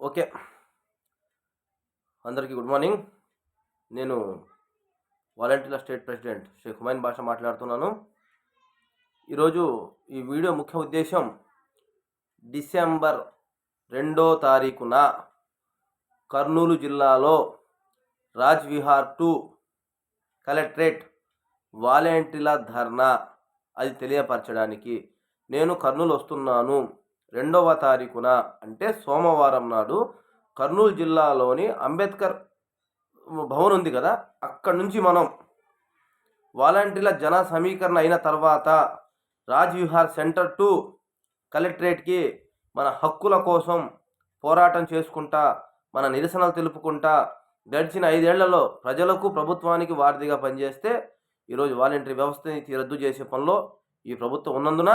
Okay. అందరికీ good morning. నేను వాలంటీర్ల స్టేట్ ప్రెసిడెంట్ షేక్ హుమైన్ భాష మాట్లాడుతున్నాను. ఈరోజు ఈ వీడియో ముఖ్య ఉద్దేశం డిసెంబర్ రెండో తారీఖున కర్నూలు జిల్లాలో రాజ్ విహార్ టు కలెక్టరేట్ వాలంటీర్ల ధర్నా అది తెలియపరచడానికి నేను కర్నూలు వస్తున్నాను. రెండవ తారీఖున అంటే సోమవారం నాడు కర్నూలు జిల్లాలోని అంబేద్కర్ భవన్ ఉంది కదా అక్కడి నుంచి మనం వాలంటీర్ల జన సమీకరణ అయిన తర్వాత రాజ్ విహార్ సెంటర్ టు కలెక్టరేట్కి మన హక్కుల కోసం పోరాటం చేసుకుంటా మన నిరసనలు తెలుపుకుంటా గడిచిన ఐదేళ్ళలో ప్రజలకు ప్రభుత్వానికి వారధిగా పనిచేస్తే ఈరోజు వాలంటరీ వ్యవస్థని రద్దు చేసే పనిలో ఈ ప్రభుత్వం ఉన్నందున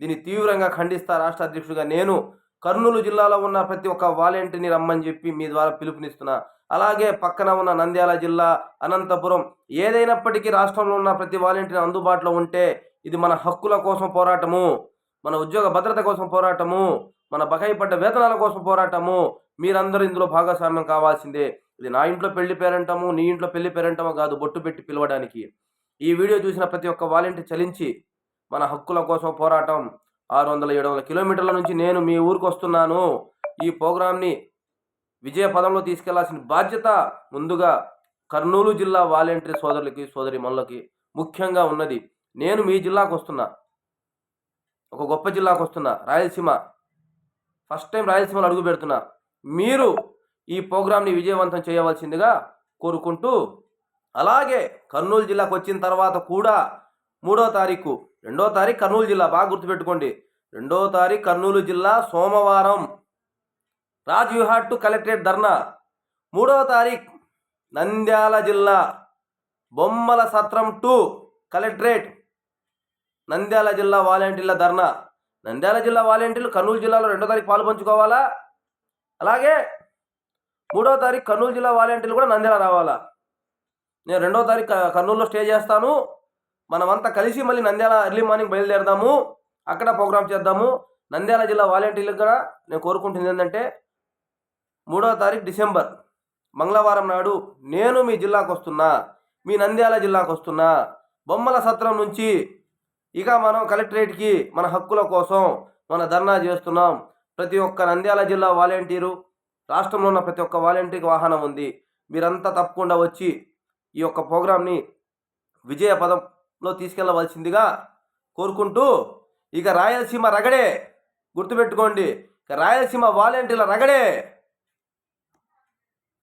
దీన్ని తీవ్రంగా ఖండిస్తా రాష్ట్ర అధ్యక్షుడిగా నేను కర్నూలు జిల్లాలో ఉన్న ప్రతి ఒక్క వాలంటీర్ని రమ్మని చెప్పి మీ ద్వారా పిలుపునిస్తున్నా. అలాగే పక్కన ఉన్న నంద్యాల జిల్లా అనంతపురం ఏదైనప్పటికీ రాష్ట్రంలో ఉన్న ప్రతి వాలంటీర్ అందుబాటులో ఉంటే ఇది మన హక్కుల కోసం పోరాటము మన ఉద్యోగ భద్రత కోసం పోరాటము మన బకాయి పడ్డ వేతనాల కోసం పోరాటము. మీరందరూ ఇందులో భాగస్వామ్యం కావాల్సిందే. ఇది నా ఇంట్లో పెళ్ళి పేరంటము నీ ఇంట్లో పెళ్ళి పేరంటమో కాదు బొట్టు పెట్టి పిలవడానికి. ఈ వీడియో చూసిన ప్రతి ఒక్క వాలంటీర్ చలించి మన హక్కుల కోసం పోరాటం. ఆరు వందల ఏడు వందల కిలోమీటర్ల నుంచి నేను మీ ఊరికి వస్తున్నాను ఈ ప్రోగ్రాంని విజయ పదంలో తీసుకెళ్ళాల్సిన బాధ్యత ముందుగా కర్నూలు జిల్లా వాలంటీర్ సోదరులకి సోదరి మనులకి ముఖ్యంగా ఉన్నది. నేను మీ జిల్లాకు వస్తున్నా. ఒక గొప్ప జిల్లాకు వస్తున్నా. రాయలసీమ. ఫస్ట్ టైం రాయలసీమలో అడుగు పెడుతున్నా. మీరు ఈ ప్రోగ్రాంని విజయవంతం చేయవలసిందిగా కోరుకుంటూ అలాగే కర్నూలు జిల్లాకు వచ్చిన తర్వాత కూడా మూడో తారీఖు రెండో తారీఖు కర్నూలు జిల్లా బాగా గుర్తుపెట్టుకోండి. రెండో తారీఖు కర్నూలు జిల్లా సోమవారం. Raj Vihar to collectorate dharna. మూడవ తారీఖు నంద్యాల జిల్లా బొమ్మల సత్రం టు కలెక్టరేట్. నంద్యాల జిల్లా వాలంటీర్ల ధర్నా. నంద్యాల జిల్లా వాలంటీర్లు కర్నూలు జిల్లాలో రెండో తారీఖు పాలు పంచుకోవాలా? అలాగే మూడో తారీఖు కర్నూలు జిల్లా వాలంటీర్లు కూడా నంద్యాల రావాలా? నేను రెండో తారీఖు కర్నూలులో స్టే చేస్తాను. మనమంతా కలిసి మళ్ళీ నంద్యాల ఎర్లీ మార్నింగ్ బయలుదేరదాము. అక్కడ ప్రోగ్రామ్ చేద్దాము. నంద్యాల జిల్లా వాలంటీర్లు కూడా నేను కోరుకుంటుంది ఏంటంటే మూడో తారీఖు డిసెంబర్ మంగళవారం నాడు నేను మీ జిల్లాకు వస్తున్నా మీ నంద్యాల జిల్లాకు వస్తున్నా. బొమ్మల సత్రం నుంచి ఇక మనం కలెక్టరేట్కి మన హక్కుల కోసం మన ధర్నా చేస్తున్నాం. ప్రతి ఒక్క నంద్యాల జిల్లా వాలంటీరు రాష్ట్రంలో ఉన్న ప్రతి ఒక్క వాలంటీర్కి వాహనం ఉంది. మీరంతా తప్పకుండా వచ్చి ఈ యొక్క ప్రోగ్రామ్ని విజయ లో తీసుకెళ్ళవలసిందిగా కోరుకుంటూ ఇక రాయలసీమ రగడే గుర్తుపెట్టుకోండి. ఇక రాయలసీమ వాలంటీర్ల రగడే